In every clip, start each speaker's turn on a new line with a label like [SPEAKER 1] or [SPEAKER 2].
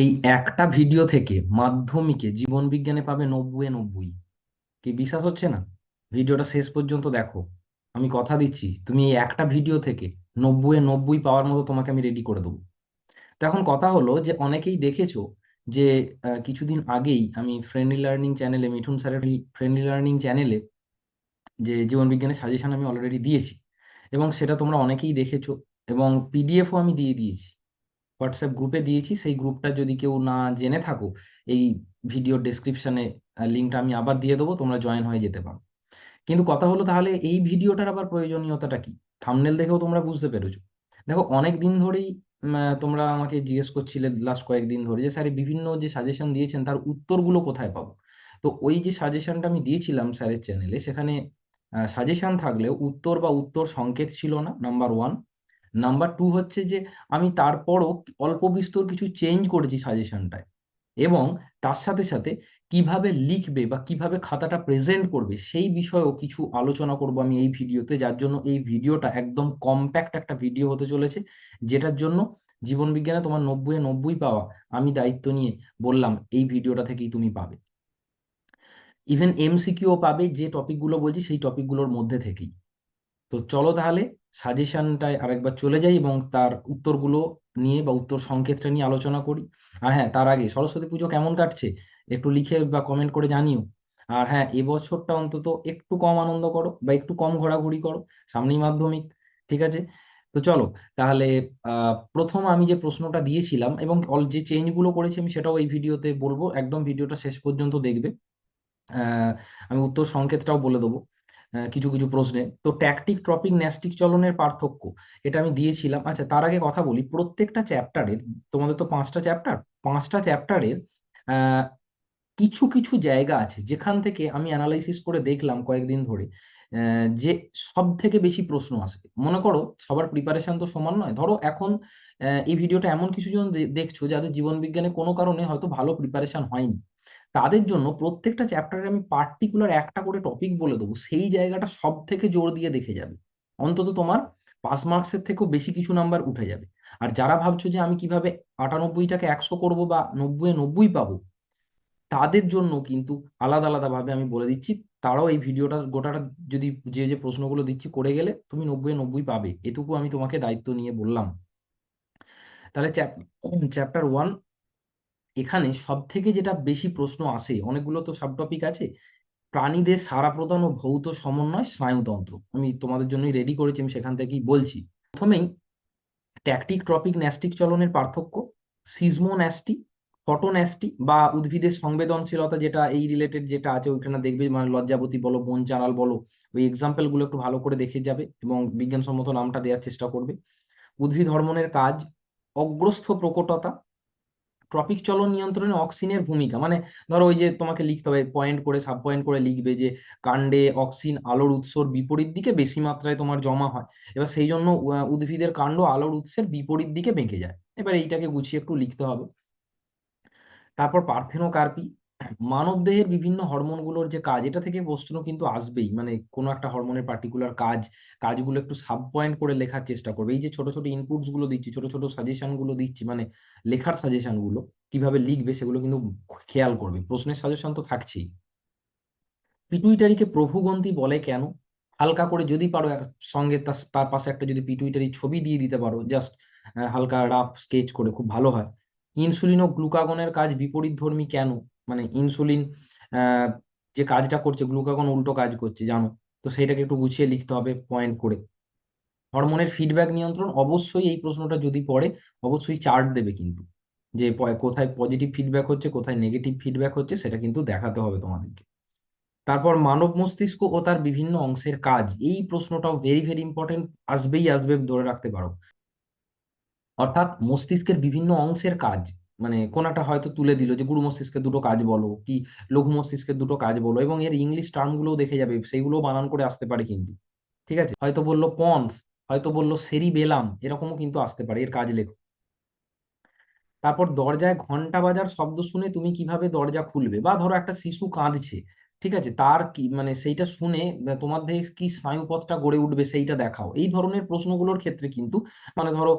[SPEAKER 1] এই একটা ভিডিও থেকে মাধ্যমিকে জীবন বিজ্ঞানে পাবে নব্বই নব্বই। কি বিশ্বাস হচ্ছে না? ভিডিওটা শেষ পর্যন্ত দেখো। আমি কথা দিচ্ছি, তুমি এই একটা ভিডিও থেকে নব্বই নব্বই পাওয়ার মতো তোমাকে আমি রেডি করে দেবো। তো এখন কথা হলো যে, অনেকেই দেখেছ যে কিছুদিন আগেই আমি ফ্রেন্ডলি লার্নিং চ্যানেলে মিঠুন স্যারের ফ্রেন্ডলি লার্নিং চ্যানেলে যে, জীবন বিজ্ঞানের সাজেশন আমি অলরেডি দিয়েছি। এবং সেটা তোমরা অনেকেই দেখেছ এবং পিডিএফও আমি দিয়ে দিয়েছি। হোয়াটসঅ্যাপ গ্রুপে দিয়েছি, সেই গ্রুপটা যদি কেউ না জেনে থাকো, এই ভিডিও ডেসক্রিপশনে লিঙ্কটা আমি আবার দিয়ে দেবো, তোমরা জয়েন হয়ে যেতে পারো। কিন্তু কথা হলো তাহলে এই ভিডিওটার আবার প্রয়োজনীয়তাটা কি? থামনেল দেখেও তোমরা বুঝতে পেরেছ। দেখো, অনেক দিন ধরেই তোমরা আমাকে জিজ্ঞেস করছিলে লাস্ট কয়েকদিন ধরে যে, স্যার বিভিন্ন যে সাজেশন দিয়েছেন, তার উত্তরগুলো কোথায় পাবো? তো ওই যে সাজেশনটা আমি দিয়েছিলাম স্যারের চ্যানেলে সেখানে সাজেশন থাকলেও উত্তর বা উত্তর সংকেত ছিল না নাম্বার ওয়ান নাম্বার টু হচ্ছে যে, আমি তারপরও অল্প বিস্তর কিছু চেঞ্জ করেছি সাজেশনটায় এবং তার সাথে সাথে কীভাবে লিখবে বা কীভাবে খাতাটা প্রেজেন্ট করবে সেই বিষয়েও কিছু আলোচনা করব আমি এই ভিডিওতে। যার জন্য এই ভিডিওটা একদম কম্প্যাক্ট একটা ভিডিও হতে চলেছে, যেটার জন্য জীবন বিজ্ঞানে তোমার নব্বই নব্বই পাওয়া আমি দায়িত্ব নিয়ে বললাম, এই ভিডিওটা থেকেই তুমি পাবে। ইভেন এমসিকিউ পাবে যে টপিকগুলো বলছি সেই টপিকগুলোর মধ্যে থেকেই। তো চলো তাহলে সাজেশনটায় আরেকবার চলে যাই এবং তার উত্তরগুলো নিয়ে বা উত্তর সংকেতটা নিয়ে আলোচনা করি। আর হ্যাঁ তার আগে সরস্বতী পুজো কেমন কাটছে? একটু লিখে বা কমেন্ট করে জানিও। আর হ্যাঁ এবছরটা অন্তত একটু কম আনন্দ করো বা একটু কম ঘোরাঘুরি করো, সামনেই মাধ্যমিক, ঠিক আছে? তো চলো, তাহলে প্রথম আমি যে প্রশ্নটা দিয়েছিলাম এবং অল যে চেঞ্জগুলো করেছি আমি সেটাও এই ভিডিওতে বলব, একদম ভিডিওটা শেষ পর্যন্ত দেখবে। আমি উত্তর সংকেতটাও বলে দেবো। কিছু কিছু প্রশ্নে। তো ট্যাকটিক ট্রপিক ন্যাস্টিক চলনের পার্থক্য, এটা আমি দিয়েছিলাম। আচ্ছা তার আগে কথা বলি, প্রত্যেকটা চ্যাপ্টারের তোমাদের তো পাঁচটা চ্যাপ্টার পাঁচটা চ্যাপ্টারের কিছু কিছু জায়গা আছে, যেখান থেকে আমি অ্যানালাইসিস করে দেখলাম কয়েকদিন ধরে যে সব থেকে বেশি প্রশ্ন আসে। মনে করো, সবার প্রিপারেশন তো সমান নয়। ধরো, এখন এই ভিডিওটা এমন কিছু জন দেখছ, যাদের জীবন বিজ্ঞানে কোনো কারণে হয়তো ভালো প্রিপারেশন হয়নি। তাদের জন্য প্রত্যেকটা চ্যাপ্টারে আমি পার্টিকুলার একটা করে টপিক বলে দেবো। সেই জায়গাটা সব থেকে জোর দিয়ে দেখে যাবে। অন্তত তোমার পাস মার্কসের থেকেও বেশি কিছু নাম্বার উঠে যাবে। আর যারা ভাবছ যে আমি কীভাবে আটানব্বইটাকে একশো করব বা নব্বই নব্বই পাবো, তাদের জন্য কিন্তু আলাদা আলাদা ভাবে আমি বলে দিচ্ছি। তারাও এই ভিডিওটা গোটাটা যদি যে যে প্রশ্নগুলো দিচ্ছি করে গেলে তুমি নব্বই নব্বই পাবে। এটুকু আমি তোমাকে দায়িত্ব নিয়ে বললাম। তাহলে চ্যাপ্টার ওয়ান এখানে সব থেকে যেটা বেশি প্রশ্ন আসে, অনেকগুলো তো সাব টপিক আছে, প্রাণীদের সাড়া প্রদান ও ভৌত সমন্বয় স্নায়ুতন্ত্র। আমি তোমাদের জন্যই রেডি করেছি, আমি সেখান থেকেই বলছি। প্রথমেই ট্যাকটিক ট্রপিক ন্যাস্টিক চলনের পার্থক্য সিজমোন্যাস্টি ফটোন্যাস্টি বা উদ্ভিদের সংবেদনশীলতা যেটা এই রিলেটেড যেটা আছে, ওইখানে দেখবে মানে লজ্জাবতী বলো, বন চানাল বলো, ওই এক্সাম্পলগুলো একটু ভালো করে দেখে যাবে এবং বিজ্ঞানসম্মত নামটা দেওয়ার চেষ্টা করবে। উদ্ভিদ হরমোনের কাজ, অগ্রস্থ প্রকটতা ট্রপিক চলন নিয়ন্ত্রণে অক্সিনের ভূমিকা মানে ধরো ওই যে তোমাকে লিখতে হবে পয়েন্ট করে সাব পয়েন্ট করে লিখবে যে কাণ্ডে অক্সিন আলোর উৎসর বিপরীত দিকে বেশি মাত্রায় তোমার জমা হয়। এবার সেই জন্য উদ্ভিদের কাণ্ড আলোর উৎসের বিপরীত দিকে বেঁকে যায়। এবার এইটাকে গুছিয়ে একটু লিখতে হবে। তারপর পারফেনোকার্পি মানব দেহের বিভিন্ন হরমোনগুলোর যে কাজ, এটা থেকে প্রশ্ন কিন্তু আসবেই। মানে কোনো একটা হরমোনের পার্টিকুলার কাজ, কাজগুলো একটু সাব পয়েন্ট করে লেখার চেষ্টা করবে। এই যে ছোট ছোট ইনপুটসগুলো দিচ্ছি, ছোট ছোট সাজেশনগুলো দিচ্ছি মানে লেখার সাজেশনগুলো কীভাবে লিখবে সেগুলো কিন্তু খেয়াল করবে। প্রশ্নের সাজেশন তো থাকছেই। পিটুইটারিকে প্রভুগন্তি বলে কেন? হালকা করে যদি পারো সঙ্গে তার পাশে একটা যদি পিটুইটারি ছবি দিয়ে দিতে পারো জাস্ট হালকা রাফ স্কেচ করে, খুব ভালো হয়। ইনসুলিন ও গ্লুকাগনের কাজ বিপরীতধর্মী কেন? মানে ইনসুলিন যে কাজটা করছে গ্লুকাগন উল্টো কাজ করছে, জানো? তো সেইটাকে একটু গুছিয়ে লিখতে হবে পয়েন্ট করে। হরমোনের ফিডব্যাক নিয়ন্ত্রণ অবশ্যই এই প্রশ্নটা যদি পড়ে, অবশ্যই চার্ট দেবে কিন্তু। যে কোথায় পজিটিভ ফিডব্যাক হচ্ছে, কোথায় নেগেটিভ ফিডব্যাক হচ্ছে, সেটা কিন্তু দেখাতে হবে তোমাদেরকে। তারপর মানব মস্তিষ্ক ও তার বিভিন্ন অংশের কাজ, এই প্রশ্নটাও ভেরি ভেরি ইম্পর্টেন্ট আসবেই, আসবে, ধরে রাখতে পারো। অর্থাৎ মস্তিষ্কের বিভিন্ন অংশের কাজ মানে কোনটা হয়তো তুলে দিল যে, গুরু মস্তিষ্কের দুটো কাজ বলো কি, লঘু মস্তিষ্কের দুটো কাজ বলো এবং এর ইংলিশ টার্ম গুলোও দেখে যাবে সেইগুলো বানান করে আসতে পারে কিন্তু। ঠিক আছে? হয়তো বলল পন্স, হয়তো বলল সেরি বেলাম এরকমও কিন্তু আসতে পারে, এর কাজ লেখো। তারপর দরজায় ঘণ্টা বাজার শব্দ শুনে তুমি কীভাবে দরজা খুলবে? বা ধরো একটা শিশু কাঁদছে ঠিক আছে? তার কি মানে সেইটা শুনে তোমার তোমাদের কি স্নায়ুপথটা গড়ে উঠবে সেইটা দেখাও। এই ধরনের প্রশ্নগুলোর ক্ষেত্রে কিন্তু মানে ধরো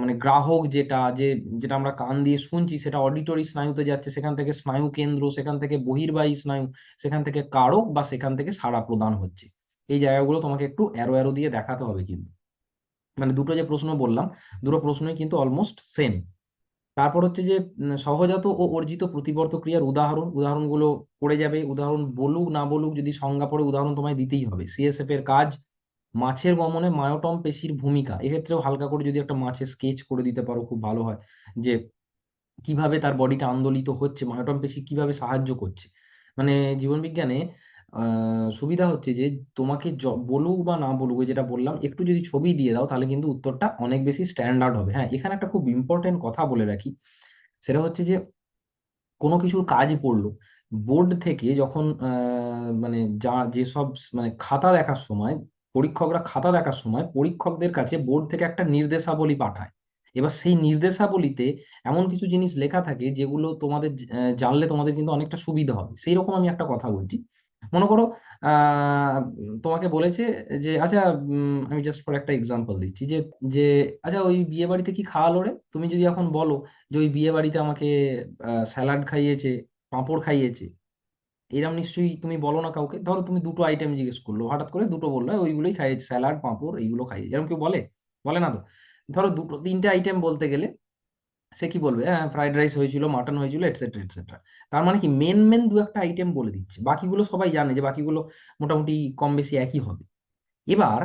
[SPEAKER 1] মানে গ্রাহক যেটা, যে, যেটা আমরা কান দিয়ে শুনছি, সেটা অডিটরি স্নায়ুতে যাচ্ছে, সেখান থেকে স্নায়ু কেন্দ্র, সেখান থেকে বহির্বাহী স্নায়ু, সেখান থেকে কারক বা সেখান থেকে সাড়া প্রদান হচ্ছে। এই জায়গাগুলো তোমাকে একটু অ্যারো অ্যারো দিয়ে দেখাতে হবে কিন্তু। মানে দুটো যে প্রশ্ন বললাম, দুটো প্রশ্নই কিন্তু অলমোস্ট সেম তারপর হচ্ছে যে সহজাত ও অর্জিত প্রতিবর্ত ক্রিয়ার উদাহরণ, উদাহরণগুলো পড়ে যাবে, উদাহরণ বলুক না বলুক যদি সংজ্ঞা পড়ে উদাহরণ তোমায় দিতেই হবে। সিএসএফ এর কাজ, মাছের গমনে মায়োটম পেশির ভূমিকা। এক্ষেত্রেও হালকা করে যদি একটা মাছের স্কেচ করে দিতে পারো, খুব ভালো হয়। যে, কীভাবে তার বডিটা আন্দোলিত হচ্ছে, মায়োটম পেশি কীভাবে সাহায্য করছে। মানে জীবনবিজ্ঞানে সুবিধা হচ্ছে যে, তোমাকে বলুক বা না বলুক যেটা বললাম, একটু যদি ছবি দিয়ে দাও, তাহলে কিন্তু উত্তরটা অনেক বেশি স্ট্যান্ডার্ড হবে। হ্যাঁ এখানে একটা খুব ইম্পর্টেন্ট কথা বলে রাখি। সেটা হচ্ছে যে, কোনো কিছুর কাজ পড়ল, বোর্ড থেকে যখন মানে যা, যেসব মানে খাতা দেখার সময়, পরীক্ষকরা খাতা দেখার সময়, পরীক্ষকদের কাছে বোর্ড থেকে একটা নির্দেশাবলী পাঠায়। এবার সেই নির্দেশাবলীতে এমন কিছু জিনিস লেখা থাকে, যেগুলো তোমাদের জানলে তোমাদের কিন্তু অনেকটা সুবিধা হবে। সেই রকম আমি একটা কথা বলছি। মনে করো তোমাকে বলেছে যে আচ্ছা আমি জাস্ট ফর একটা এক্সাম্পল দিচ্ছি যে যে আচ্ছা ওই বিয়ে বাড়িতে কি খাওয়ালো রে? তুমি যদি এখন বলো যে, ওই বিয়ে বাড়িতে আমাকে স্যালাড খাইয়েছে, পাঁপড় খাইয়েছে, এরম নিশ্চয়ই তুমি বলো না কাউকে? ধরো তুমি দুটো আইটেম জিজ্ঞেস করল, হঠাৎ করে দুটো বলল ওইগুলোই খাইয়েছে স্যালাড পাঁপড়, এইগুলো খাইয়েছে এরকম কেউ বলে? বলে না তো? ধরো দুটো, তিনটে আইটেম বলতে গেলে সে কি বলবে? হ্যাঁ ফ্রাইড রাইস হয়েছিল মাটন হয়েছিল এটসেট্রা এটসেট্রা তার মানে কি? মেন মেন দু একটা আইটেম বলে দিচ্ছে। বাকিগুলো সবাই জানে যে বাকিগুলো মোটামুটি কম বেশি একই হবে। এবার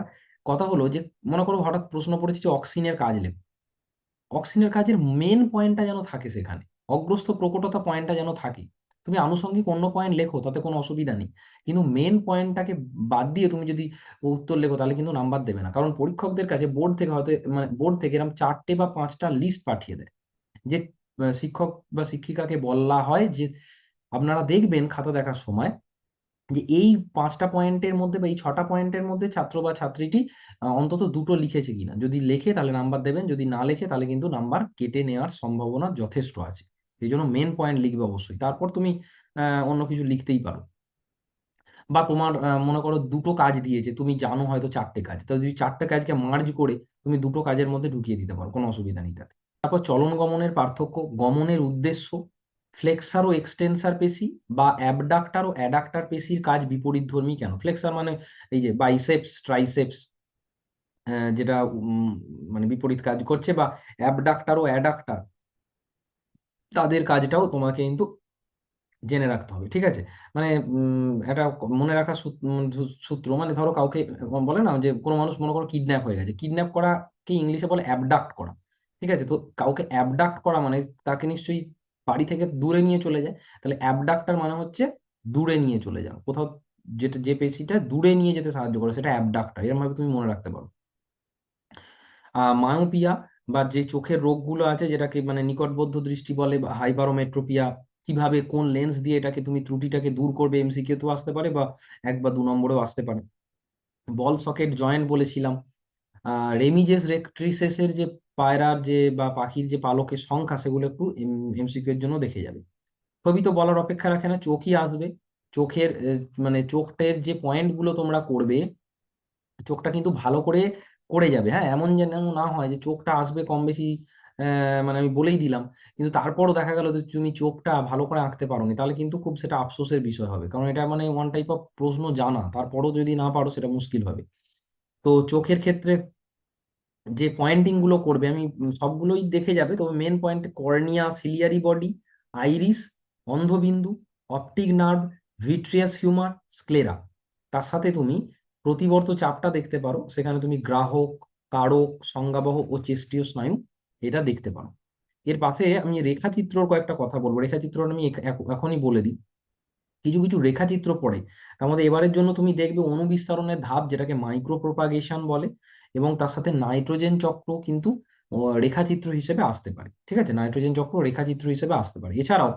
[SPEAKER 1] কথা হলো যে, মনে করো হঠাৎ প্রশ্ন পড়েছে যে অক্সিনের কাজ লেখো। অক্সিনের কাজের মেন পয়েন্টটা যেন থাকে সেখানে। অগ্রস্ত প্রকটতা পয়েন্টটা যেন থাকে। তুমি আনুষঙ্গিক অন্য পয়েন্ট লেখো, তাতে কোনো অসুবিধা নেই। কিন্তু মেন পয়েন্টটাকে বাদ দিয়ে তুমি যদি উত্তর লেখো, তাহলে কিন্তু নাম্বার দেবে না। কারণ পরীক্ষকদের কাছে বোর্ড থেকে হয়তো মানে বোর্ড থেকে এরকম চারটে বা পাঁচটা লিস্ট পাঠিয়ে দেয়। যে শিক্ষক বা শিক্ষিকাকে বলা হয় যে, আপনারা দেখবেন খাতা দেখার সময় যে, এই পাঁচটা পয়েন্টের মধ্যে বা এই ছটা পয়েন্টের মধ্যে ছাত্র বা ছাত্রীটি অন্তত দুটো লিখেছে কিনা। যদি লেখে তাহলে নাম্বার দেবেন, যদি না লেখে তাহলে কিন্তু নাম্বার কেটে নেওয়ার সম্ভাবনা যথেষ্ট আছে। এই জন্য মেন পয়েন্ট লিখবে অবশ্যই। তারপর তুমি অন্য কিছু লিখতেই পারো। বা তোমার মনে করো দুটো কাজ দিয়েছে, তুমি জানো হয়তো চারটে কাজ। তো যদি চারটে কাজকে মার্জ করে তুমি দুটো কাজের মধ্যে ঢুকিয়ে দিতে পারো, কোনো অসুবিধা নেই তাতে। তারপর চলন গমনের পার্থক্য গমনের উদ্দেশ্য ফ্লেক্সার ও এক্সটেন্সার পেশি বা অ্যাবডাক্টার ও অ্যাডাক্টার পেশির কাজ বিপরীতধর্মী কেন? ফ্লেক্সার মানে এই যে বাইসেপস ট্রাইসেপস যেটা মানে বিপরীত কাজ করছে বা অ্যাবডাক্টার ও অ্যাডাক্টার তাদের কাজটাও তোমাকে কিন্তু জেনে রাখতে হবে ঠিক আছে? মানে একটা মনে উম, সূত্র মানে ধরো কাউকে বলে না যে কোনো মানুষ মনে করো কিডন্যাপ হয়ে গেছে কিডন্যাপ করা করাকে ইংলিশে বলে অ্যাবডাক্ট করা। ঠিক আছে? তো কাউকে অ্যাবডাক্ট করা মানে তাকে নিশ্চয়ই বাড়ি থেকে দূরে নিয়ে চলে যায়। তাহলে অ্যাবডাক্টার মানে হচ্ছে দূরে নিয়ে চলে যাও কোথাও যেটা, যে পেশিটা দূরে নিয়ে যেতে সাহায্য করে, সেটা অ্যাবডাক্টার এরকম ভাবে তুমি মনে রাখতে পারো। মায়োপিয়া বা যে চোখের রোগগুলো আছে, যেটাকে মানে নিকটবদ্ধ দৃষ্টি বলে, বা হাইপারোমেট্রোপিয়া, কীভাবে কোন লেন্স দিয়ে এটাকে তুমি ত্রুটিটাকে দূর করবে এমসিকিউ তো আসতে পারে বা এক বা দু নম্বরেও আসতে পারে। বল সকেট জয়েন্ট বলেছিলাম। রেমিজেস রেক্ট্রিসেসের যে পায়রার যে বা পাখির যে পালকের সংখ্যা, সেগুলো একটু এমসিকিউ এর জন্য দেখে যাবে। ছবি তো বলার অপেক্ষা রাখে না, চোখই আসবে। চোখের মানে চোখটের যে পয়েন্টগুলো তোমরা করবে, চোখটা কিন্তু ভালো করে করে যাবে। হ্যাঁ এমন যেন না হয় যে চোখটা আসবে কম বেশি মানে আমি বলেই দিলাম। কিন্তু তারপরও দেখা গেল যে তুমি চোখটা ভালো করে আঁকতে পারোনি, তাহলে কিন্তু খুব সেটা আফসোসের বিষয় হবে। কারণ এটা মানে ওয়ান টাইপ অফ প্রশ্ন জানা, তারপরও যদি না পারো সেটা মুশকিল হবে। তো চোখের ক্ষেত্রে যে পয়েন্টিংগুলো করবে, আমি সবগুলোই দেখে যাবে। তবে main point cornea ciliary body iris অন্ধবিন্দু optic nerve vitreous humour sclera তার সাথে তুমি প্রতিবর্ত চাপটা দেখতে পারো। সেখানে তুমি গ্রাহক, কারক, সংজ্ঞাবহ ও চেষ্টীয় স্নায়ু এটা দেখতে পারো। এর পাশে আমি রেখাচিত্রর কয়েকটা কথা বলব। রেখাচিত্র আমি এখ- এখ- এখনই বলে দিই। কিছু কিছু রেখাচিত্র পড়ে। মধ্যে এবারের জন্য তুমি দেখবে অণুবিস্তারণের ধাপ যেটাকে মাইক্রো প্রপাগেশন বলে এবং তার সাথে নাইট্রোজেন চক্র কিন্তু রেখাচিত্র হিসেবে আসতে পারে। ঠিক আছে? নাইট্রোজেন চক্র রেখাচিত্র হিসেবে আসতে পারে। এছাড়াও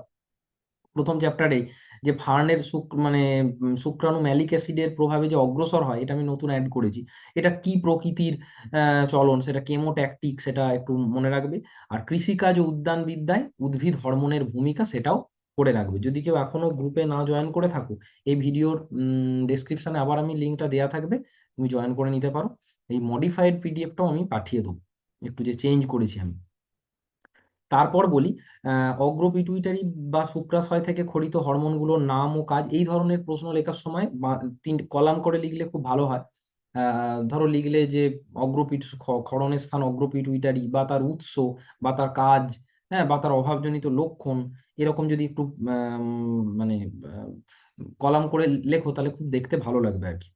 [SPEAKER 1] প্রথম চ্যাপ্টারে যে ফার্নের শুক মানে শুক্রাণু ম্যালিক অ্যাসিডের প্রভাবে যে অগ্রসর হয়, এটা আমি নতুন অ্যাড করেছি। এটা কি প্রকৃতির চলন? সেটা কেমোট্যাকটিক সেটা একটু মনে রাখবে। আর কৃষিকাজ ও উদ্যানবিদ্যায় উদ্ভিদ হরমোনের ভূমিকা সেটাও করে রাখবে। যদি কেউ এখনও গ্রুপে না জয়েন করে থাকো এই ভিডিওর ডেসক্রিপশনে আবার আমি লিঙ্কটা দেওয়া থাকবে, তুমি জয়েন করে নিতে পারো। এই মডিফাইড পিডিএফটাও আমি পাঠিয়ে দেবো। একটু যে চেঞ্জ করেছি আমি। তারপর বলি অগ্র পিটুইটারি বা শুক্রাশয় থেকে খরিত হরমোনগুলোর নাম ও কাজ, এই ধরনের প্রশ্ন লেখার সময় তিন, কলাম করে লিখলে খুব ভালো হয়। ধরো লিখলে যে অগ্রপিট ক্ষরণের স্থান অগ্রপিটুইটারি বা তার উৎস বা তার কাজ হ্যাঁ বা তার অভাবজনিত লক্ষণ এরকম যদি একটু মানে কলাম করে লেখো তাহলে খুব দেখতে ভালো লাগবে আর কি।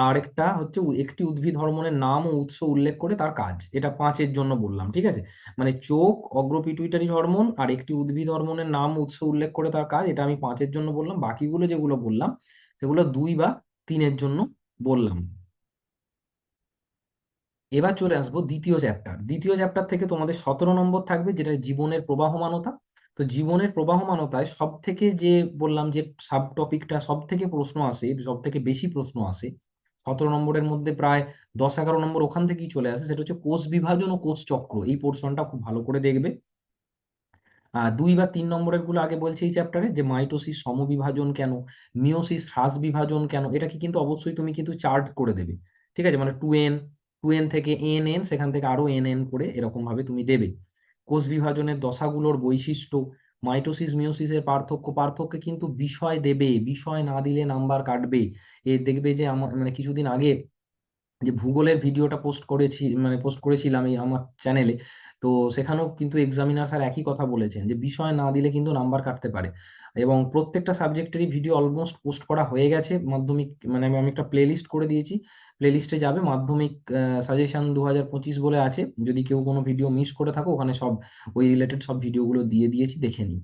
[SPEAKER 1] আরেকটা হচ্ছে একটি উদ্ভিদ হরমোনের নাম ও উৎস উল্লেখ করে তার কাজ। এটা পাঁচের জন্য বললাম, ঠিক আছে? মানে চোখ, অগ্রপিটুইটারি হরমোন আর একটি উদ্ভিদ হরমোনের নাম উৎস উল্লেখ করে তার কাজ, এটা আমি পাঁচের জন্য বললাম। বাকিগুলো যেগুলো বললাম, সেগুলো দুই বা তিনের জন্য বললাম। এবার চলে আসব দ্বিতীয় চ্যাপ্টার দ্বিতীয় চ্যাপ্টার থেকে তোমাদের সতেরো নম্বর থাকবে, যেটা জীবনের প্রবাহমানতা। তো জীবনের প্রবাহমানতায় সব থেকে যে বললাম যে সাব টপিকটা সব থেকে প্রশ্ন আসে সব থেকে বেশি প্রশ্ন আসে, সতেরো নম্বরের মধ্যে প্রায় দশ এগারো নম্বর ওখান থেকেই চলে আসে, সেটা হচ্ছে কোষ বিভাজন ও কোষ চক্র। এই পোর্শনটা খুব ভালো করে দেখবে। দুই বা তিন নম্বরেরগুলো আগে বলছে এই চ্যাপ্টারে যে মাইটোসিস সমবিভাজন কেন? মিওসিস হ্রাস বিভাজন কেন? এটাকে কিন্তু অবশ্যই তুমি কিন্তু চার্ট করে দেবে। ঠিক আছে? মানে টু এন টু এন থেকে এন এন সেখান থেকে আরও এন এন করে এরকম ভাবে তুমি দেবে। কোষ বিভাজনের দশাগুলোর বৈশিষ্ট্য, মাইটোসিস মিওসিসের পার্থক্য পার্থক্য কিন্তু বিষয় দেবে, বিষয় না দিলে নাম্বার কাটবে। এ দেখবে যে আমার মানে কিছুদিন আগে যে ভূগোলের ভিডিওটা পোস্ট করেছি মানে পোস্ট করেছিলাম এই আমার চ্যানেলে, তো সেখানেও কিন্তু এক্সামিনার স্যার একই কথা বলেছেন যে বিষয় না দিলে কিন্তু নাম্বার কাটতে পারে। এবং প্রত্যেকটা সাবজেক্টেরই ভিডিও অলমোস্ট পোস্ট করা হয়ে গেছে, মাধ্যমিক মানে আমি একটা প্লে লিস্ট করে দিয়েছি। প্লে লিস্টে যাবে। মাধ্যমিক সাজেশন দু হাজার পঁচিশ বলে আছে। যদি কেউ কোনো ভিডিও মিস করে থাকো, ওখানে সব, ওই রিলেটেড সব ভিডিওগুলো দিয়ে দিয়েছি, দেখে নিই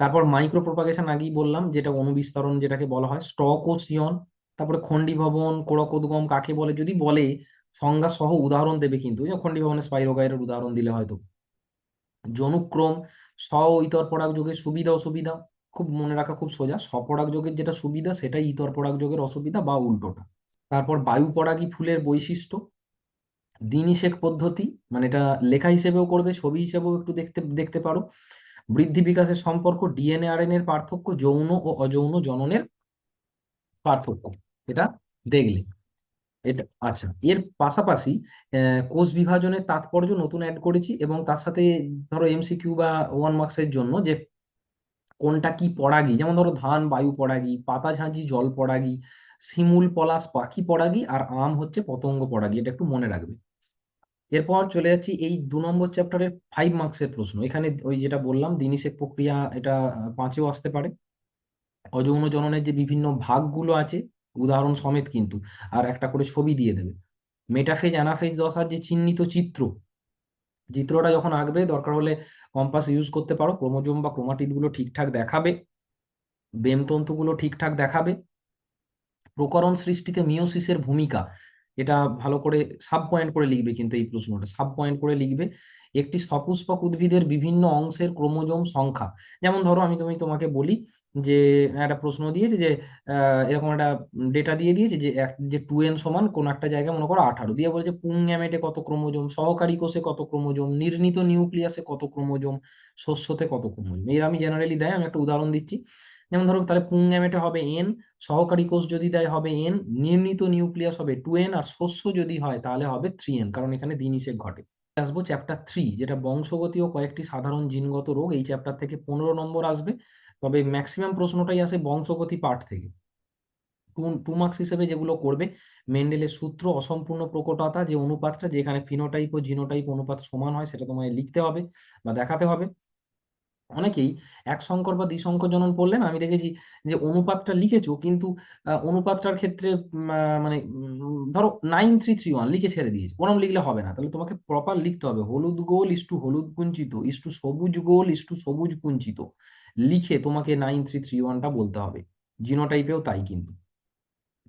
[SPEAKER 1] তারপর মাইক্রো প্রপাগেশন আগেই বললাম, যেটা অনুবিস্তরণ যেটাকে বলা হয় স্টক ও সিয়ন তারপরে খন্ডি ভবন কোড়কোদগম কাকে বলে? যদি বলে, সংজ্ঞা সহ উদাহরণ দেবে কিন্তু খন্ডি ভবনের স্পাইরোগাইরের উদাহরণ দিলে হয়তো। জনুক্রম, স্ব ইতর পরাগ যোগের সুবিধা, অসুবিধা, খুব মনে রাখা খুব সোজা। স্বপরাগ যোগের যেটা সুবিধা, সেটাই ইতর পরাগ যোগের অসুবিধা বা উল্টোটা। তারপর বায়ু পরাগী ফুলের বৈশিষ্ট্য, দিনিশেক পদ্ধতি মানে এটা লেখা হিসেবেও করবে, ছবি হিসেবেও একটু দেখতে দেখতে পারো। বৃদ্ধি বিকাশের সম্পর্ক ডিএনএ আর এর পার্থক্য, যৌন ও অযৌন জননের পার্থক্য, এটা দেখলে। এটা আচ্ছা এর পাশাপাশি কোষ বিভাজনের তাৎপর্য নতুন অ্যাড করেছি এবং তার সাথে ধরো এমসিকিউ বা ওয়ান মার্কসের জন্য যে কোনটা কি পরাগী, যেমন ধরো ধান, বায়ু পরাগী, পাতা ঝাঁঝি, জল পরাগী শিমুল পলাশ পাখি পরাগী আর আম হচ্ছে পতঙ্গ পরাগী, এটা একটু মনে রাখবে। এরপর চলে যাচ্ছি এই দু নম্বর চ্যাপ্টারের ফাইভ মার্কসের প্রশ্ন। এখানে ওই যেটা বললাম দিনিশেক প্রক্রিয়া এটা পাঁচেও আসতে পারে। অযৌন জননের যে বিভিন্ন ভাগগুলো আছে, উদাহরণ সমেত কিন্তু, আর একটা করে ছবি দিয়ে দেবে। মেটাফেজ, অ্যানাফেজ, দশার যে চিহ্নিত চিত্র, চিত্রটা যখন আঁকবে, দরকার হলে কম্পাস ইউজ করতে পারো। ক্রোমোজোম বা ক্রোমাটিডগুলো ঠিকঠাক দেখাবে, বেমতন্তুগুলো ঠিকঠাক দেখাবে প্রকরণ সৃষ্টিতে মিওসিসের ভূমিকা, এটা ভালো করে সাব পয়েন্ট করে লিখবে কিন্তু এই প্রশ্নটা। সাব পয়েন্ট করে লিখবে, একটি সপুষ্পক উদ্ভিদের বিভিন্ন অংশের ক্রোমোজোম সংখ্যা। যেমন ধরো, আমি তুমি তোমাকে বলি যে, একটা প্রশ্ন দিয়েছে যে এরকম একটা ডেটা দিয়ে দিয়েছে যে যে টু এন সমান কোন একটা জায়গায় মনে করো আঠারো। দিয়ে বলেছে পুংগ্যামেটে কত ক্রোমোজোম, সহকারী কোষে কত ক্রোমোজোম, নির্ণীত নিউক্লিয়াসে কত ক্রোমোজোম, শস্যতে কত ক্রোমোজোম। এর আমি জেনারেলি দেয়, আমি একটা উদাহরণ দিচ্ছি। যেমন ধরো তাহলে পুংগ্যামেটে হবে এন সহকারী কোষ যদি দেয় হবে এন নির্ণীত নিউক্লিয়াস হবে টু এন আর শস্য যদি হয় তাহলে হবে থ্রি এন কারণ এখানে দিনিষেক ঘটে। আসব চ্যাপ্টার থ্রি যেটা বংশগতি ও কয়েকটি সাধারণ জিনগত রোগ, এই চ্যাপ্টার থেকে পনেরো নম্বর আসবে। তবে ম্যাক্সিমাম প্রশ্নটাই আসে বংশগতি পার্ট থেকে। টু মার্কস হিসেবে যেগুলো করবে মেন্ডেলের সূত্র, অসম্পূর্ণ প্রকটতা, যে অনুপাতটা, যেখানে ফিনোটাইপ ও জিনোটাইপ অনুপাত সমান হয়, সেটা তোমায় লিখতে হবে বা দেখাতে হবে। অনেকেই এক সংকর বা দ্বিসংকর জনন পড়লেন। আমি দেখেছি যে অনুপাতটা লিখেছো কিন্তু অনুপাতটার ক্ষেত্রে মানে ধরো নাইন থ্রি থ্রি ওয়ান লিখে ছেড়ে দিয়েছে। ওরম লিখলে হবে না। তাহলে তোমাকে প্রপার লিখতে হবে। হলুদ গোল ইস্টু হলুদ কুঞ্চিত ইস্টু সবুজ গোল ইস্টু সবুজ কুঞ্চিত। লিখে তোমাকে নাইন থ্রি থ্রি ওয়ানটা বলতে হবে। জিনোটাইপেও তাই কিন্তু।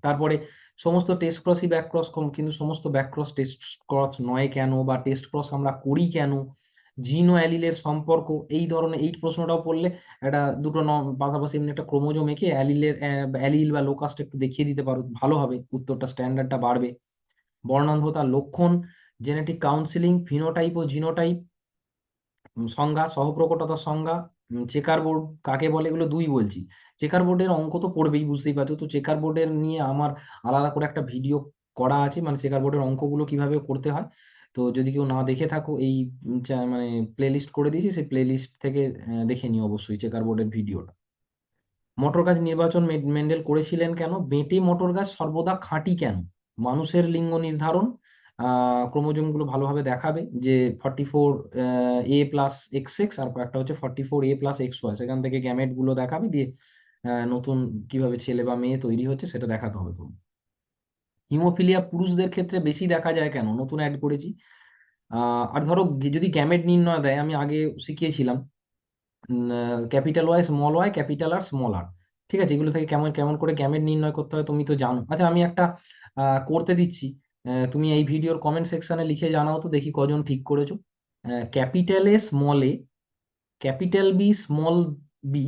[SPEAKER 1] তারপরে সমস্ত টেস্ট ক্রসই ব্যাক ক্রস কিন্তু সমস্ত ব্যাক ক্রস টেস্ট ক্রস নয় কেন বা টেস্ট ক্রস আমরা করি কেন? জিন ও অ্যালিলের সম্পর্ক, এই ধরনের, এই প্রশ্নটাও পড়লে একটা দুটো পাশাপাশি এমনি একটা ক্রোমোজোম এঁকে অ্যালিলের অ্যালিল বা লোকাস্ট একটু দেখিয়ে দিতে পারো, ভালো হবে, উত্তরটা স্ট্যান্ডার্ডটা বাড়বে। বর্ণান্ধতার লক্ষণ জেনেটিক কাউন্সিলিং ফিনোটাইপ ও জিনোটাইপ সংজ্ঞা, সহপ্রকটতার সংজ্ঞা চেকার বোর্ড কাকে বলে, এগুলো দুই বলছি। চেকার বোর্ডের অঙ্ক তো পড়বেই, বুঝতেই পারছ তো চেকার বোর্ডের নিয়ে আমার আলাদা করে একটা ভিডিও করা আছে মানে চেকার বোর্ডের অঙ্কগুলো কীভাবে করতে হয় তো যদি কেউ না দেখে থাকো এই চা- মানে প্লে লিস্ট করে দিয়েছি সেই প্লে লিস্ট থেকে আহ, দেখে নিও অবশ্যই চেকার বোর্ডের ভিডিওটা। মটর গাছ নির্বাচন মে- মেন্ডেল করেছিলেন কেন? বেঁটে মটর গাছ সর্বদা খাঁটি কেন? মানুষের লিঙ্গ নির্ধারণ আহ ক্রোমোজোমগুলো ভালোভাবে দেখাবে যে forty four A plus X X আর একটা হচ্ছে forty four A plus X Y সেখান থেকে গ্যামেটগুলো দেখাবে দিয়ে নতুন কীভাবে ছেলে বা মেয়ে তৈরি হচ্ছে সেটা দেখাতে হবে তোমার হিমোফিলিয়া পুরুষদের ক্ষেত্রে বেশি দেখা যায় কেন? নতুন অ্যাড করেছি। আর ধরো যদি গ্যামেট নির্ণয় দেয়, আমি আগে শিখিয়েছিলাম capital Y small Y capital R small R ঠিক আছে? এগুলো থেকে কেমন কেমন করে গ্যামেট নির্ণয় করতে হয় তুমি তো জানো। আচ্ছা আমি একটা করতে দিচ্ছি। তুমি এই ভিডিওর কমেন্ট সেকশনে লিখে জানাও তো, দেখি কজন ঠিক করেছ। Capital A small A capital B small B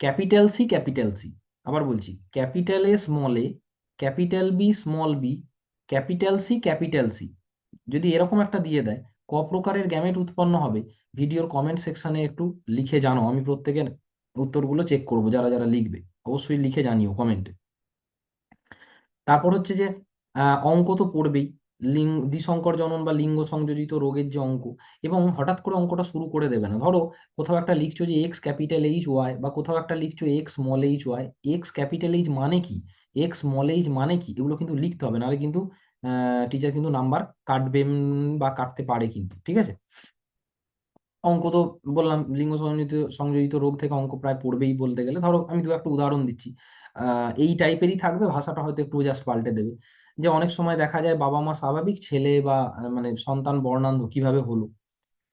[SPEAKER 1] capital C capital C আবার বলছি capital A small A capital B small B capital C capital C যদি এরকম একটা দিয়ে দেয়, ক প্রকারের গ্যামেট উৎপন্ন হবে? ভিডিওর কমেন্ট সেকশনে একটু লিখে জানো আমি প্রত্যেকের উত্তরগুলো চেক করব, যারা যারা লিখবে, অবশ্যই লিখে জানিও কমেন্টে তারপর হচ্ছে যে অঙ্ক তো পড়বেই লিঙ্গ দ্বিসংকর জনন বা লিঙ্গ সংযোজিত রোগের যে অঙ্ক, এবং হঠাৎ করে অঙ্কটা শুরু করে দেবে না। ধরো, কোথাও একটা লিখছো যে এক্স ক্যাপিটাল এইচ ওয়াই বা কোথাও একটা লিখছো X small H Y X capital H মানে কি? এক্স স্মল এইচ মানে কি? এগুলো কিন্তু লিখতে হবে, নাহলে কিন্তু টিচার কিন্তু নাম্বার কাটবে বা কাটতে পারে কিন্তু, ঠিক আছে? অঙ্ক তো বললাম, লিঙ্গ সংযোজিত সংযোজিত রোগ থেকে অঙ্ক প্রায় পড়বেই বলতে গেলে। ধরো, আমি দু একটা উদাহরণ দিচ্ছি। এই টাইপেরই থাকবে, ভাষাটা হয়তো একটু জাস্ট পাল্টে দেবে। যে অনেক সময় দেখা যায় বাবা মা স্বাভাবিক ছেলে বা মানে সন্তান বর্ণান্ধ, কীভাবে হলো?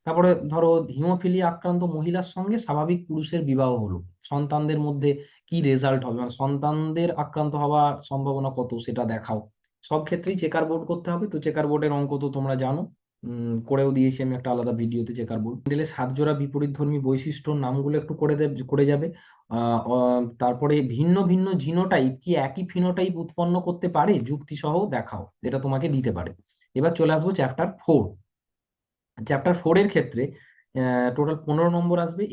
[SPEAKER 1] তারপরে ধরো হিমোফিলিয়া আক্রান্ত মহিলার সঙ্গে স্বাভাবিক পুরুষের বিবাহ হলো। সন্তানদের মধ্যে কি রেজাল্ট হবে? মানে সন্তানদের আক্রান্ত হওয়ার সম্ভাবনা কত সেটা দেখাও। সব ক্ষেত্রেই চেকার বোর্ড করতে হবে। তো চেকার বোর্ডের অঙ্ক তো তোমরা জানো। করেও দিয়েছি আমি একটা আলাদা ভিডিওতে চেকার বোর্ড সাত জোড়া বিপরীতধর্মী বৈশিষ্ট্যর নামগুলো একটু করে করে যাবে। তারপরে ভিন্ন ভিন্ন জিনোটাইপ কি একই ফিনোটাইপ উৎপন্ন করতে পারে? যুক্তি সহ দেখাও। এটা তোমাকে দিতে পারে। এবার চলে আসব চ্যাপ্টার ফোর চ্যাপ্টার ফোর এর ক্ষেত্রে টোটাল পনেরো নম্বর আসবে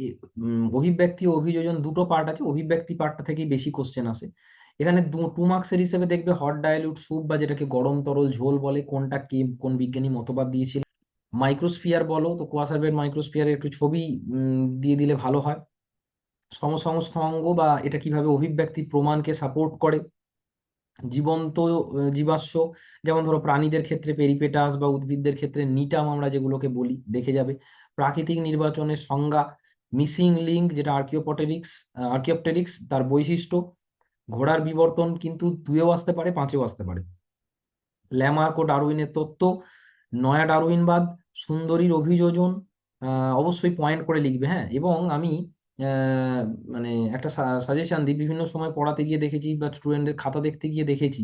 [SPEAKER 1] অভিব্যক্তি অভিযোজন দুটো পার্ট আছে, অভিব্যক্তি পার্টটা থেকেই বেশি কোশ্চেন আসে। এখানে টু মার্কসের হিসেবে দেখবে হট ডাইলিউট স্যুপ বা যেটাকে গরম তরল ঝোল বলে, কোনটা কে, কোন বিজ্ঞানী মতবাদ দিয়েছিল। মাইক্রোস্ফিয়ার বলো, তো কোয়াসারবেট মাইক্রোস্ফিয়ারের একটু ছবি দিয়ে দিলে ভালো হয়। সমসংস্থ অঙ্গ বা এটা কীভাবে অভিব্যক্তির প্রমাণকে সাপোর্ট করে। জীবন্ত জীবাশ্ম, যেমন ধরো প্রাণীদের ক্ষেত্রে পেরিপেটাস বা উদ্ভিদদের ক্ষেত্রে নিটাম আমরা যেগুলোকে বলি, দেখে যাবে। প্রাকৃতিক নির্বাচনের সংজ্ঞা মিসিং লিঙ্ক যেটা আর্কিওপটেরিক্স আর্কিওপটেরিক্স তার বৈশিষ্ট্য। ঘোড়ার বিবর্তন কিন্তু দুয়েও আসতে পারে, পাঁচেও আসতে পারে। ল্যামার্ক ও ডারউইনের তত্ত্ব, নয়া ডারউইনবাদ সুন্দরীর অভিযোজন অবশ্যই পয়েন্ট করে লিখবে হ্যাঁ? এবং আমি মানে একটা সাজেশন দিই বিভিন্ন সময় পড়াতে গিয়ে দেখেছি বা স্টুডেন্টদের খাতা দেখতে গিয়ে দেখেছি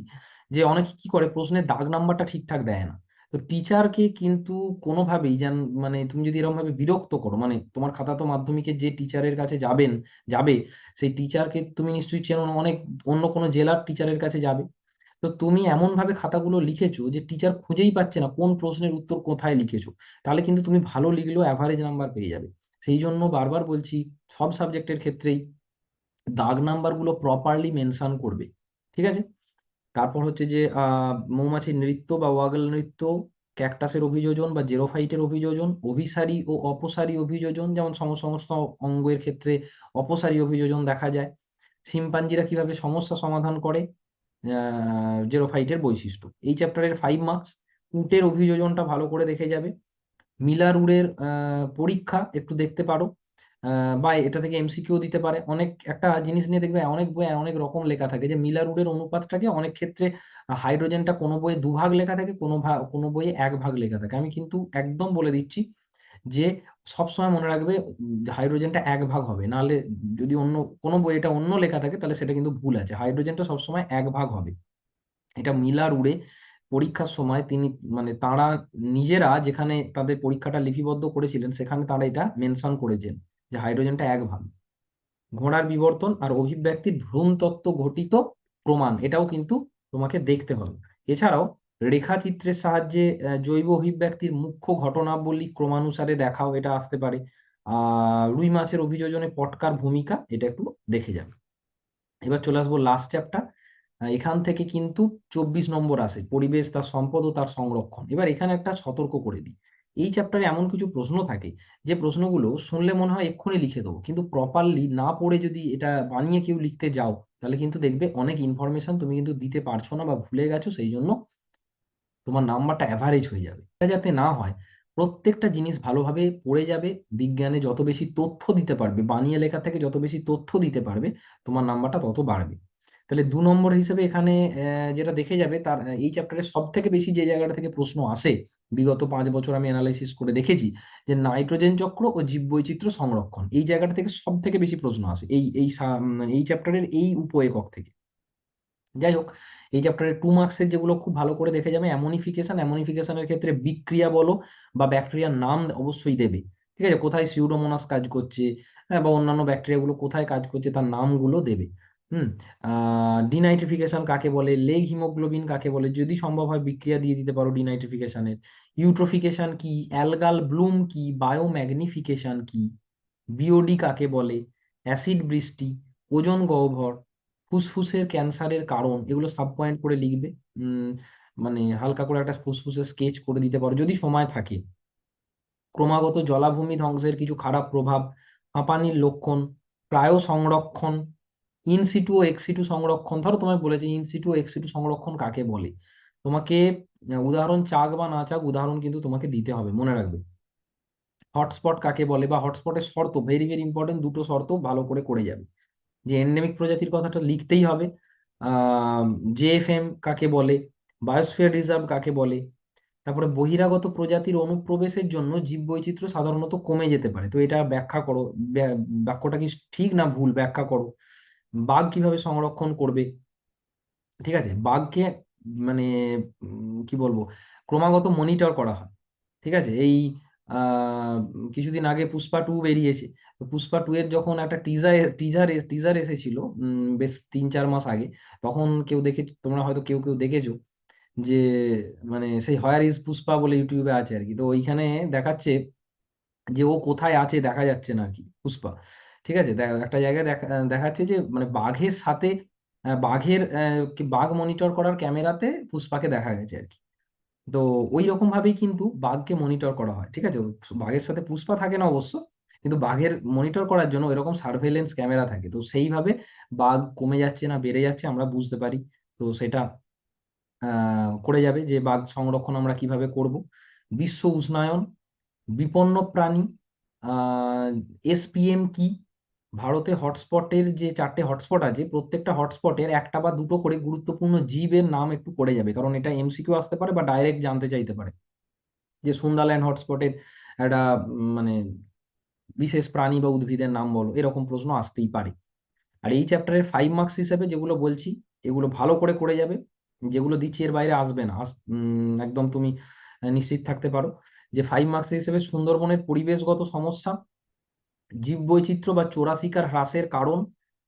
[SPEAKER 1] যে অনেকে কি করে, প্রশ্নের দাগ নাম্বারটা ঠিকঠাক দেয় না। তো টিচারকে কিন্তু কোনোভাবেই যেন মানে তুমি যদি এরকম ভাবে বিরক্ত করো মানে তোমার খাতা তো মাধ্যমিকের যে টিচারের কাছে যাবেন, যাবে, সেই টিচারকে তুমি নিশ্চয়ই চেনো অনেক অন্য কোনো জেলার টিচারের কাছে যাবে। তো তুমি এমন ভাবে খাতাগুলো লিখেছো যে টিচার খুঁজেই পাচ্ছে না কোন প্রশ্নের উত্তর কোথায় লিখেছো। তাহলে কিন্তু তুমি ভালো লিখলেও অ্যাভারেজ নাম্বার পেয়ে যাবে। সেই জন্য বারবার বলছি, সব সাবজেক্টের ক্ষেত্রেই দাগ নাম্বারগুলো প্রপারলি মেনশন করবে। ঠিক আছে? তারপর হচ্ছে যে মৌমাছির নৃত্য বা ওয়াগল নৃত্য, ক্যাকটাসের অভিযোজন বা জেরোফাইটের অভিযোজন, অভিসারী ও অপসারী অভিযোজন, যেমন সম সমস্ত অঙ্গের ক্ষেত্রে অপসারী অভিযোজন দেখা যায়। শিম্পাঞ্জিরা কীভাবে সমস্যা সমাধান করে? জেরোফাইটের বৈশিষ্ট্য। এই চ্যাপ্টারের ফাইভ মার্কস উটের অভিযোজনটা ভালো করে দেখে যাবে। মিলার উডের পরীক্ষা একটু দেখতে পারো। বা এটা থেকে এমসিকিউ দিতে পারে। অনেক একটা জিনিস নিয়ে দেখবে অনেক বইয়ে অনেক রকম লেখা থাকে। যে মিলার উডের অনুপাতটাকে অনেক ক্ষেত্রে হাইড্রোজেনটা কোনো বইয়ে দুভাগ লেখা থাকে, কোনো ভাগ কোনো বইয়ে এক ভাগ লেখা থাকে। আমি কিন্তু একদম বলে দিচ্ছি যে সবসময় মনে রাখবে হাইড্রোজেনটা এক ভাগ হবে। নাহলে যদি অন্য কোনো বই এটা অন্য লেখা থাকে, তাহলে সেটা কিন্তু ভুল আছে। হাইড্রোজেনটা সবসময় এক ভাগ হবে। এটা মিলার উড়ে পরীক্ষার সময় তিনি মানে তারা নিজেরা যেখানে তাদের পরীক্ষাটা লিপিবদ্ধ করেছিলেন, সেখানে তারা এটা মেনশন করেছেন। যে হাইড্রোজেনটা এক ভাগ। ঘোড়ার বিবর্তন আর অভিব্যক্তির ভ্রূণ তত্ত্ব ঘটিত প্রমাণ, এটাও কিন্তু তোমাকে দেখতে হবে। এছাড়াও রেখাচিত্রের সাহায্যে জৈব অভিব্যক্তির মুখ্য ঘটনাবলী ক্রমানুসারে দেখাও, এটা আসতে পারে। আহ রুই মাছের অভিযোজনে পটকার ভূমিকা, এটা একটু দেখে যাবে। এবার চলে আসব লাস্ট চ্যাপ্টার এখান থেকে কিন্তু চব্বিশ নম্বর আসে, পরিবেশ, তার সম্পদ ও তার সংরক্ষণ। এবার এখানে একটা সতর্ক করে দিই। এই চ্যাপ্টারে এমন কিছু প্রশ্ন থাকে, যে প্রশ্নগুলো শুনলে মনে হয় এক্ষুনি লিখে দেবো। কিন্তু প্রপারলি না পড়ে যদি এটা বানিয়ে কেউ লিখতে যাও, তাহলে কিন্তু দেখবে অনেক ইনফরমেশন তুমি কিন্তু দিতে পারছ না বা ভুলে গেছো, সেই জন্য তোমার নাম্বারটা অ্যাভারেজ হয়ে যাবে। এটা যাতে না হয়, প্রত্যেকটা জিনিস ভালোভাবে পড়ে যাবে, বিজ্ঞানে যত বেশি তথ্য দিতে পারবে, বানিয়ে লেখা থেকে যত বেশি তথ্য দিতে পারবে, তোমার নাম্বারটা তত বাড়বে। তাহলে দু নম্বর হিসেবে এখানে যেটা দেখে যাবে তার এই চ্যাপ্টারে সব থেকে বেশি যে জায়গাটা থেকে প্রশ্ন আসে বিগত পাঁচ বছর আমি অ্যানালাইসিস করে দেখেছি যে নাইট্রোজেন চক্র ও জীববৈচিত্র্য সংরক্ষণ এই জায়গাটা থেকে সব থেকে বেশি প্রশ্ন আসে এই এই এই চ্যাপ্টারের এই উপ একক থেকে। যাই হোক এই চ্যাপ্টারে টু মার্কসের যেগুলো খুব ভালো করে দেখে যাবে অ্যামোনিফিকেশন অ্যামোনিফিকেশনের ক্ষেত্রে বিক্রিয়া বলো বা ব্যাকটেরিয়ার নাম অবশ্যই দেবে ঠিক আছে? কোথায় সিউডোমোনাস কাজ করছে হ্যাঁ, বা অন্যান্য ব্যাকটেরিয়াগুলো কোথায় কাজ করছে তার নামগুলো দেবে। হুম ডিনাইট্রিফিকেশন কাকে বলে? লেগ হিমোগ্লোবিন কাকে বলে? যদি সম্ভব হয় বিক্রিয়া দিয়ে দিতে পারো ডিনাইট্রিফিকেশনের ইউট্রোফিকেশন কি? অ্যালগাল ব্লুম কি? বায়োম্যাগনিফিকেশন কি? বিওডি কাকে বলে? অ্যাসিড বৃষ্টি, ওজন গহ্বর, ফুসফুসের ক্যান্সারের কারণ, এগুলো সাব পয়েন্ট করে লিখবে। মানে হালকা করে একটা ফুসফুসের স্কেচ করে দিতে পারো, যদি সময় থাকে। ক্রমাগত জলাভূমি ধ্বংসের কিছু খারাপ প্রভাব, হাঁপানির লক্ষণ ক্রায়ো সংরক্ষণ ইনসিটু ও এক্সিটু সংরক্ষণ, ধরো তোমায় বলেছে ইনসিটু ও এক্সিটু সংরক্ষণ কাকে বলে? তোমাকে উদাহরণ চাক বা না চাক, উদাহরণ কিন্তু তোমাকে দিতে হবে, মনে রাখবে। হটস্পট কাকে বলে বা হটস্পটের শর্ত ভেরি ভেরি ইম্পর্টেন্ট দুটো শর্ত ভালো করে করে যাবে। যে এন্ডেমিক প্রজাতির কথাটা লিখতেই হবে। জেএফএম কাকে বলে? বায়োস্ফিয়ার রিজার্ভ কাকে বলে? তারপরে বহিরাগত প্রজাতির অনুপ্রবেশের জন্য জীববৈচিত্র্য সাধারণত কমে যেতে পারে। তো এটা ব্যাখ্যা করো বাক্যটা কি ঠিক না ভুল? ব্যাখ্যা করো। বাঘ কীভাবে সংরক্ষণ করবে? ঠিক আছে? বাঘকে মানে কি বলব? ক্রমাগত মনিটর করা হয়। ঠিক আছে? এই কিছুদিন আগে পুষ্পা টু বেরিয়েছে। তো পুষ্পা টু এর যখন একটা টিজার টিজার টিজার এসেছিল বেশ তিন চার মাস আগে, তখন কেউ দেখে, তোমরা হয়তো কেউ কেউ দেখেছ যে মানে সেই হয়ার ইজ পুষ্পা বলে ইউটিউবে আছে আর কি। তো ওইখানে দেখাচ্ছে যে ও কোথায় আছে, দেখা যাচ্ছে না আর কি পুষ্পা। ঠিক আছে? একটা জায়গায় দেখা দেখাচ্ছে যে মানে বাঘের সাথে বাঘের বাঘ মনিটর করার ক্যামেরাতে পুষ্পাকে দেখা গেছে আর কি। তো ওই রকম ভাবেই কিন্তু বাঘকে মনিটর করা হয়, ঠিক আছে? বাঘের সাথে পুষ্পা থাকে না অবশ্য, কিন্তু বাঘের মনিটর করার জন্য এরকম সার্ভেলেন্স ক্যামেরা থাকে। তো সেইভাবে বাঘ কমে যাচ্ছে না, বেড়ে যাচ্ছে, আমরা বুঝতে পারি। তো সেটা করে যাবে যে বাঘ সংরক্ষণ আমরা কীভাবে করব। বিশ্ব উষ্ণায়ন, বিপন্ন প্রাণী এসপিএম কি? ভারতে হটস্পটের যে চারটে হটস্পট আছে, প্রত্যেকটা হটস্পটের একটা বা দুটো করে গুরুত্বপূর্ণ জীবের নাম একটু করে যাবে। কারণ এটা এমসিকিউ আসতে পারে বা ডাইরেক্ট জানতে চাইতে পারে। যে সুন্দারল্যান্ড হটস্পটের একটা মানে বিশেষ প্রাণী বা উদ্ভিদের নাম বলো, এরকম প্রশ্ন আসতেই পারে। আর এই চ্যাপ্টারের ফাইভ মার্কস হিসেবে যেগুলো বলছি, এগুলো ভালো করে করে যাবে। যেগুলো দিচ্ছি এর বাইরে আসবে না। একদম তুমি নিশ্চিত থাকতে পারো। যে ফাইভ মার্কস হিসেবে সুন্দরবনের পরিবেশগত সমস্যা জীববৈচিত্র্য বা চোরাশিকার হ্রাসের কারণ,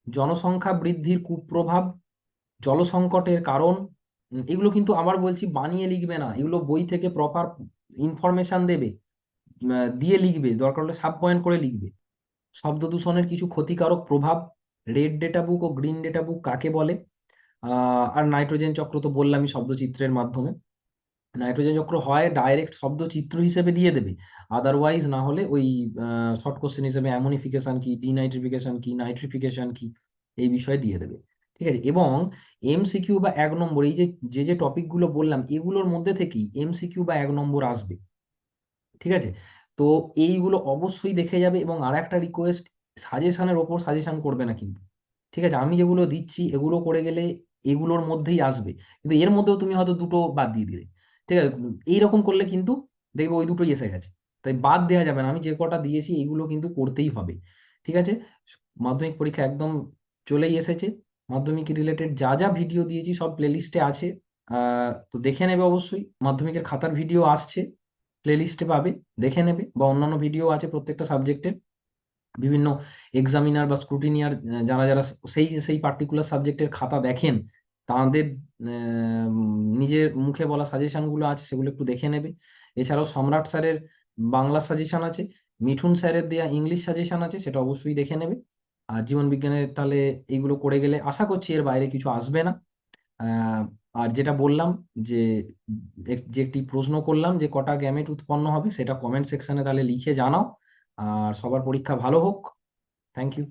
[SPEAKER 1] জনসংখ্যা বৃদ্ধির কুপ্রভাব, জলসংকটের কারণ এগুলো কিন্তু আবার বলছি বানিয়ে লিখবে না। এগুলো বই থেকে প্রপার ইনফরমেশন দেবে দিয়ে লিখবে। দরকার হলে সাব পয়েন্ট করে লিখবে। শব্দ দূষণের কিছু ক্ষতিকারক প্রভাব রেড ডেটা বুক ও গ্রিন ডেটা বুক কাকে বলে? আর নাইট্রোজেন চক্র তো বললামই শব্দচিত্রের মাধ্যমে। নাইট্রোজেন চক্র হয় ডাইরেক্ট শব্দ চিত্র হিসেবে দিয়ে দেবে। আদারওয়াইজ না হলে ওই শর্ট কোশ্চেন হিসেবে অ্যামোনিফিকেশন কি ডিনাইট্রিফিকেশন কি নাইট্রিফিকেশন কি, এই বিষয়ে দিয়ে দেবে। ঠিক আছে? এবং এমসিকিউ বা এক নম্বর, এই যে যে যে টপিকগুলো বললাম, এগুলোর মধ্যে থেকেই এমসিকিউ বা এক নম্বর আসবে। ঠিক আছে? তো এইগুলো অবশ্যই দেখে যাবে এবং আর একটা রিকোয়েস্ট সাজেশনের ওপর সাজেশন করবে না কিন্তু। ঠিক আছে? আমি যেগুলো দিচ্ছি, এগুলো করে গেলে এগুলোর মধ্যেই আসবে। কিন্তু এর মধ্যেও তুমি হয়তো দুটো বাদ দিয়ে দিলে। ঠিক আছে? এইরকম করলে কিন্তু দেখবে ওই দুটোই এসে গেছে। তাই বাদ দেওয়া যাবে না। আমি যে কটা দিয়েছি, এইগুলো কিন্তু করতেই হবে। ঠিক আছে? মাধ্যমিক পরীক্ষা একদম চলেই এসেছে। মাধ্যমিক রিলেটেড যা যা ভিডিও দিয়েছি সব প্লেলিস্টে আছে। তো দেখে নেবে অবশ্যই। মাধ্যমিকের খাতার ভিডিও আসছে। প্লেলিস্টে পাবে, দেখে নেবে। বা অন্যান্য ভিডিও আছে প্রত্যেকটা সাবজেক্টের বিভিন্ন এক্সামিনার বা স্ক্রুটিনিয়ার যারা যারা সেই সেই পার্টিকুলার সাবজেক্টের খাতা দেখেন তাদের নিজের মুখে বলা সাজেশনগুলো আছে সেগুলো একটু দেখে নেবে। এছাড়াও সম্রাট স্যারের বাংলা সাজেশন আছে, মিঠুন স্যারের দেয়া ইংলিশ সাজেশন আছে, সেটা অবশ্যই দেখে নেবে। আর জীবন বিজ্ঞানের তাহলে এইগুলো করে গেলে আশা করছি এর বাইরে কিছু আসবে না। আর যেটা বললাম যে যে একটি প্রশ্ন করলাম যে কটা গ্যামেট উৎপন্ন হবে সেটা কমেন্ট সেকশনে তাহলে লিখে জানাও। আর সবার পরীক্ষা ভালো হোক। Thank you